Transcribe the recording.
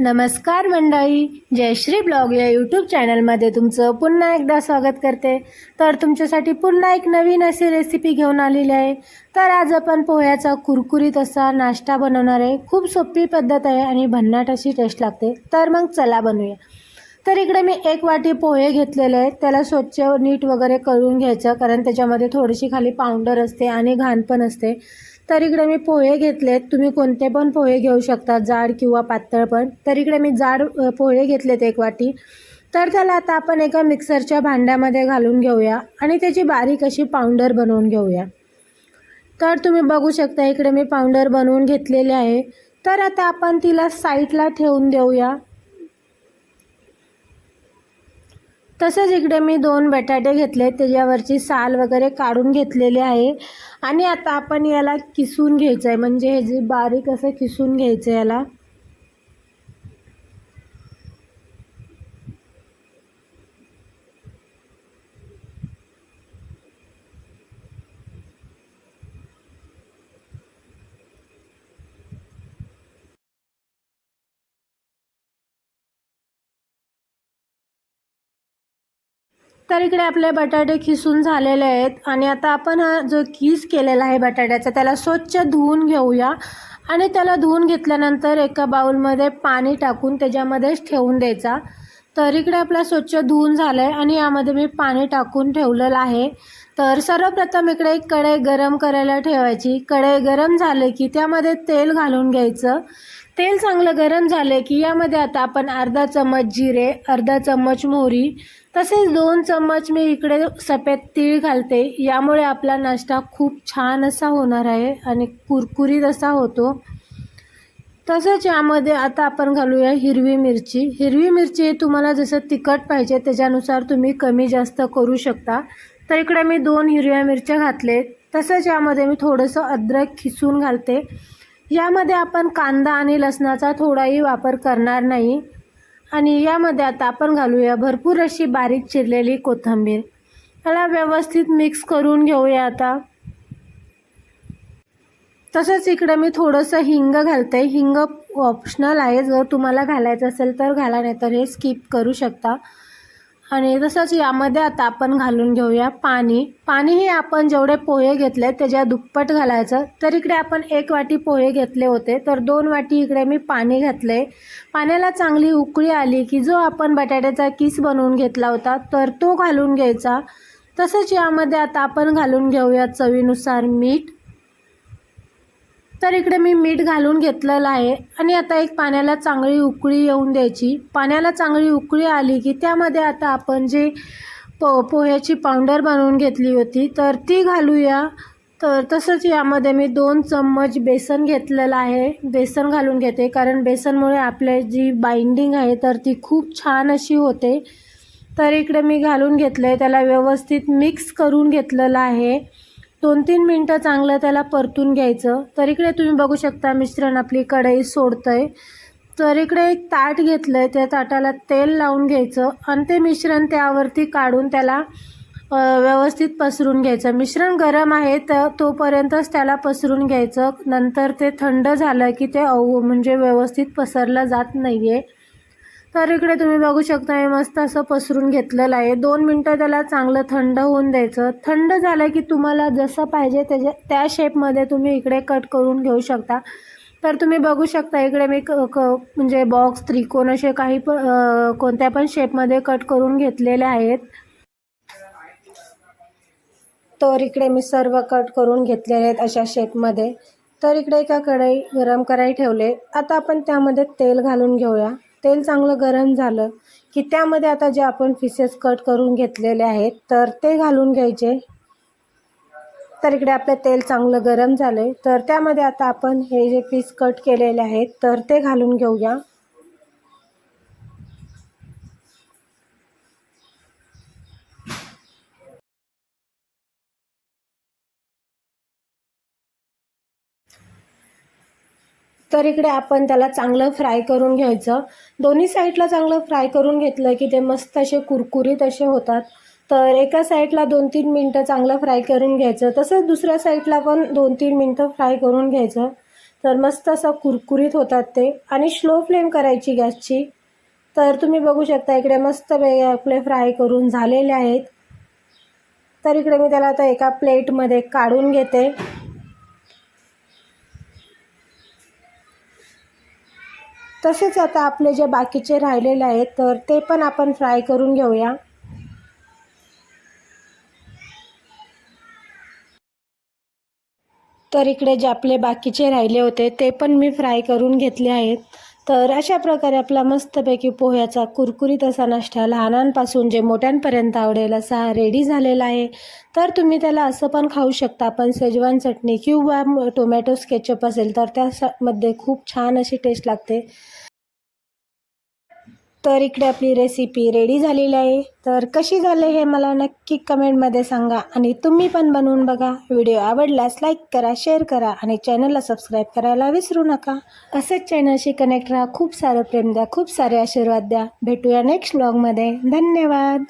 नमस्कार मंडळी जयश्री ब्लॉग या यूट्यूब चॅनलमध्ये तुमचं पुन्हा एकदा स्वागत करते. तर तुमच्यासाठी पुन्हा एक नवीन अशी रेसिपी घेऊन आलेली आहे. तर आज आपण पोह्याचा कुरकुरीत असा नाश्ता बनवणार आहे. खूप सोपी पद्धत आहे आणि भन्नाट अशी टेस्ट लागते. तर मग चला बनवूया. तर इकडे मी एक वाटी पोहे घेतलेले आहेत. त्याला स्वच्छ नीट वगैरे करून घ्यायचं कारण त्याच्यामध्ये थोडीशी खाली पावडर असते आणि घाण पण असते. तर इकडे मी पोहे घेतलेत तुम्ही कोणते पण पोहे घेऊ शकता जाड किंवा पातळ पण. तर इकडे मी जाड पोहे घेतलेत एक वाटी. तर त्याला आता आपण एका मिक्सरच्या भांड्यामध्ये घालून घेऊया आणि त्याची बारीक अशी पावडर बनवून घेऊया. तर तुम्ही बघू शकता इकडे मी पावडर बनवून घेतलेली आहे. तर आता आपण तिला साईडला ठेवून देऊया. तसंच इकडे मी दोन बटाटे घेतले त्याच्यावरची साल वगैरे काढून घेतलेली आहे. आणि आता आपण याला किसून घ्यायचं आहे. म्हणजे हे जे बारीक असं किसून घ्यायचं आहे याला. तर इकडे आपले बटाटे खिसून झालेले आहेत. आणि आता आपण हा जो किस केलेला आहे बटाट्याचा त्याला स्वच्छ धुवून घेऊया. आणि त्याला धुवून घेतल्यानंतर एका बाउलमध्ये पाणी टाकून त्याच्यामध्येच ठेवून द्यायचा. तर इकडे आपला स्वच्छ धुवून झालं आहे आणि यामध्ये मी पाणी टाकून ठेवलेलं आहे. तर सर्वप्रथम इकडे एक कढई गरम करायला ठेवायची. कढई गरम झाले की त्यामध्ये तेल घालून घ्यायचं. तेल चांगलं गरम झाले की यामध्ये आता आपण अर्धा चम्मच जिरे अर्धा चम्मच मोहरी तसेच दोन चम्मच मी इकडे सफेद तीळ घालते. यामुळे आपला नाश्ता खूप छान असा होणार आहे आणि कुरकुरीत असा होतो. तसंच यामध्ये आता आपण घालूया हिरवी मिरची. हिरवी मिरची तुम्हाला जसं तिखट पाहिजे त्याच्यानुसार तुम्ही कमी जास्त करू शकता. तर इकडे मी दोन हिरव्या मिरच्या घातले तसंच यामध्ये मी थोडंसं अद्रक खिसून घालते. यामध्ये आपण कांदा आणि लसणाचा थोडाही वापर करणार नाही. आणि यामध्ये आता आपण घालूया भरपूर अशी बारीक चिरलेली कोथिंबीर. याला व्यवस्थित मिक्स करून घेऊया आता. तसंच इकडे मी थोडंसं हिंग घालते. हिंग ऑप्शनल आहे. जर तुम्हाला घालायचं असेल तर घाला नाही तर हे स्किप करू शकता. आणि तसंच यामध्ये आता आपण घालून घेऊया पाणी. पाणी हे आपण जेवढे पोहे घेतले त्याच्या दुप्पट घालायचं. तर इकडे आपण एक वाटी पोहे घेतले होते. तर दोन वाटी इकडे मी पाणी घातले. पाण्याला चांगली उकळी आली की जो आपण बटाट्याचा किस बनवून घेतला होता तर तो घालून घ्यायचा. तसंच यामध्ये आता आपण घालून घेऊया चवीनुसार मीठ. तर इकडे मी मीठ घालून घेतलेलं आहे. आणि आता एक पाण्याला चांगली उकळी येऊन द्यायची. पाण्याला चांगली उकळी आली की त्यामध्ये आता आपण जे पो पोह्याची पावडर बनवून घेतली होती तर ती घालूया. तर तसंच यामध्ये मी दोन चम्मच बेसन घेतलेलं आहे. बेसन घालून घेते कारण बेसनमुळे आपल्या जी बाइंडिंग आहे तर ती खूप छान अशी होते. तर इकडे मी घालून घेतलं आहे त्याला व्यवस्थित मिक्स करून घेतलेलं आहे. दोन तीन मिनटं चांगलं त्याला परतून घ्यायचं. तर इकडे तुम्ही बघू शकता मिश्रण आपली कढई सोडतं आहे तर इकडे एक ताट घेतलं आहे त्या ताटाला तेल लावून घ्यायचं आणि ते मिश्रण त्यावरती काढून त्याला व्यवस्थित पसरून घ्यायचं. मिश्रण गरम आहे तर तोपर्यंतच त्याला पसरून घ्यायचं. नंतर ते थंड झालं की ते अव म्हणजे व्यवस्थित पसरलं जात नाही आहे तर इकडे तुम्ही बघू शकता हे मस्त असं पसरून घेतलेलं आहे. दोन मिनटं त्याला चांगलं थंड होऊन द्यायचं. थंड झालं की तुम्हाला जसं पाहिजे त्याच्या त्या शेपमध्ये तुम्ही इकडे कट करून घेऊ शकता. तर तुम्ही बघू शकता इकडे मी क क म्हणजे बॉक्स त्रिकोण असे काही पण कोणत्या पण शेपमध्ये कट करून घेतलेले आहेत. तर इकडे मी सर्व कट करून घेतलेले आहेत अशा शेपमध्ये तर इकडे एका कढई गरम कराई ठेवले. आता आपण त्यामध्ये तेल घालून घेऊया. तेल चांगलं गरम झालं की त्यामध्ये आता जे आपण फिसेस कट करून घेतलेले आहेत तर ते घालून घ्यायचे. तर इकडे आपलं तेल चांगलं गरम झालं आहे तर त्यामध्ये आता आपण हे जे पीस कट केलेले आहेत तर ते घालून घेऊया. तर इकडे आपण त्याला चांगलं फ्राय करून घ्यायचं. दोन्ही साईडला चांगलं फ्राय करून घेतलं की ते मस्त असे कुरकुरीत असे होतात. तर एका साईडला दोन तीन मिनटं चांगलं फ्राय करून घ्यायचं. तसंच दुसऱ्या साईडला पण दोन तीन मिनटं फ्राय करून घ्यायचं. तर मस्त असं कुरकुरीत होतात ते. आणि स्लो फ्लेम करायची गॅसची. तर तुम्ही बघू शकता इकडे मस्त वेगळे आपले फ्राय करून झालेले आहेत. तर इकडे मी त्याला आता एका प्लेटमध्ये काढून घेते. तसेच आता आपले जे बाकीचे राहिलेले आहेत तर ते पण आपण फ्राय करून घेऊया. तर इकडे जे आपले बाकीचे राहिले होते ते पण मी फ्राय करून घेतले आहेत. तर अशा प्रकारे आपला मस्तपैकी पोह्याचा कुरकुरीत असा नाश्ता लहानांपासून जे मोठ्यांपर्यंत आवडेल असा रेडी झालेला आहे. तर तुम्ही त्याला असं पण खाऊ शकता. पण सेजवान चटणी किंवा टोमॅटो स्केचअप असेल तर त्यामध्ये खूप छान अशी टेस्ट लागते. तर इकडे आपली रेसिपी रेडी झालेली आहे. तर कशी झाली हे मला नक्की कमेंटमध्ये सांगा आणि तुम्ही पण बनवून बघा. व्हिडिओ आवडल्यास लाईक करा शेअर करा आणि चॅनलला सबस्क्राईब करायला विसरू नका. असंच चॅनलशी कनेक्ट राहा. खूप सारं प्रेम द्या खूप सारे आशीर्वाद द्या. भेटूया नेक्स्ट ब्लॉगमध्ये धन्यवाद.